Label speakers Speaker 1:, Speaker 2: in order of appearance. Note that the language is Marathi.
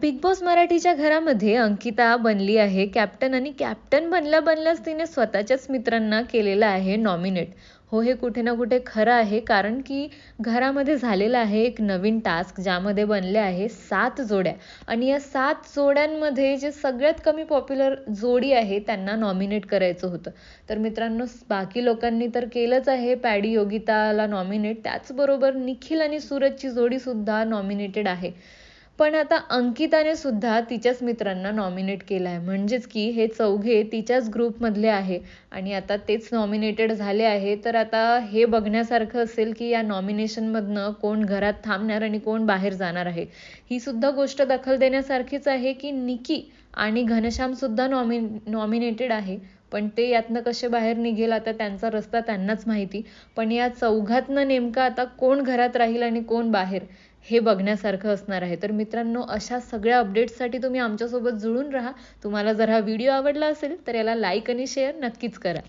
Speaker 1: बिग बॉस मराठीच्या घरामध्ये अंकिता बनली आहे. कॅप्टन आणि कॅप्टन बनल्या बनल्याच तिने स्वतःच्याच मित्रांना केलेलं आहे नॉमिनेट हो हे कुठे ना कुठे खरं आहे कारण की घरामध्ये झालेलं आहे एक नवीन टास्क ज्यामध्ये बनले आहे सात जोड्या. आणि या सात जोड्यांमध्ये जे सगळ्यात कमी पॉप्युलर जोडी आहे त्यांना नॉमिनेट करायचं होतं. तर मित्रांनो बाकी लोकांनी तर केलंच आहे. पॅडी योगिताला नॉमिनेट त्याचबरोबर निखिल आणि सूरजची जोडीसुद्धा नॉमिनेटेड आहे. पण आता अंकिताने सुद्धा तिच्याच मित्रांना नॉमिनेट केलं आहे म्हणजेच की हे चौघे तिच्याच ग्रुपमधले आहे. आणि आता तेच नॉमिनेटेड झाले आहे. तर आता हे बघण्यासारखं असेल की या नॉमिनेशनमधनं कोण घरात थांबणार आणि कोण बाहेर जाणार आहे. ही सुद्धा गोष्ट दखल देण्यासारखीच आहे की निकी आणि घनश्यामसुद्धा नॉमि नॉमिनेटेड आहे. पण ते यातनं कसे बाहेर निघेल आता त्यांचा रस्ता त्यांनाच माहिती. पण या चौघातनं नेमकं आता कोण घरात राहील आणि कोण बाहेर हे बघण्यासारखं असणार आहे. तर मित्रांनो अशा सगळ्या अपडेट्ससाठी तुम्ही आमच्यासोबत जुळून राहा. तुम्हाला जर हा व्हिडिओ आवडला असेल तर याला लाईक आणि शेअर नक्कीच करा.